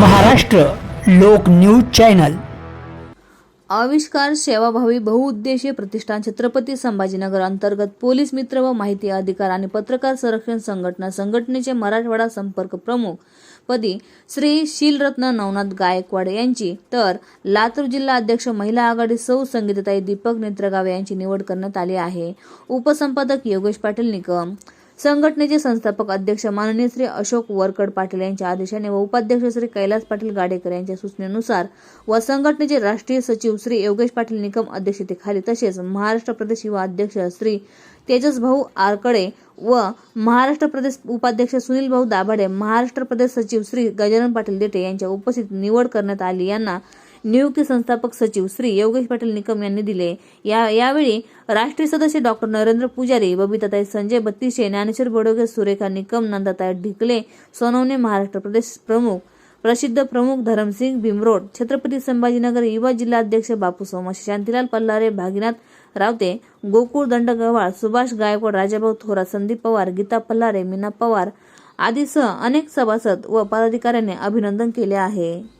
महाराष्ट्र लोक news channel. आविष्कार सेवाभावी बहुउद्देशीय प्रतिष्ठान छत्रपती संभाजीनगर अंतर्गत पोलीस मित्र व माहिती अधिकार आणि पत्रकार संरक्षण संघटना संघटनेचे मराठवाडा संपर्क प्रमुख पदी श्री शीलरत्न नवनाथ गायकवाड यांची तर लातूर जिल्हा अध्यक्ष महिला आघाडी सौ संगीतताई दीपक नेत्रगावे यांची निवड करण्यात आली आहे. उपसंपादक योगेश पाटील निकम संघटनेचे संस्थापक अध्यक्ष माननीय श्री अशोक वरकड पाटील यांच्या आदेशाने व उपाध्यक्ष श्री कैलास पाटील गाडेकर यांच्या सूचनेनुसार व संघटनेचे राष्ट्रीय सचिव श्री योगेश पाटील निकम अध्यक्षतेखाली तसेच महाराष्ट्र प्रदेश युवा अध्यक्ष श्री तेजस भाऊ आरकडे व महाराष्ट्र प्रदेश उपाध्यक्ष सुनील भाऊ दाभाडे महाराष्ट्र प्रदेश सचिव श्री गजानन पाटील देटे यांच्या उपस्थित निवड करण्यात आली. यांना नियुक्ती संस्थापक सचिव श्री योगेश पाटील निकम यांनी दिले. या यावेळी राष्ट्रीय सदस्य डॉक्टर नरेंद्र पुजारी बबिताताई संजय बत्तीशे ज्ञानेश्वर बडोगे सुरेखा निकम नंदाताई ढिकले सोनवणे महाराष्ट्र प्रदेश प्रमुख प्रसिद्ध प्रमुख धरमसिंग भीमरोड छत्रपती संभाजीनगर युवा जिल्हाध्यक्ष बापू सोमाशी शांतीलाल पल्लारे भागीनाथ रावते गोकुळ दंडगवाळ सुभाष गायकवाड राजाभाऊ थोरा संदीप पवार गीता पल्लारे मीना पवार आदीसह अनेक सभासद व पदाधिकाऱ्यांनी अभिनंदन केले आहे.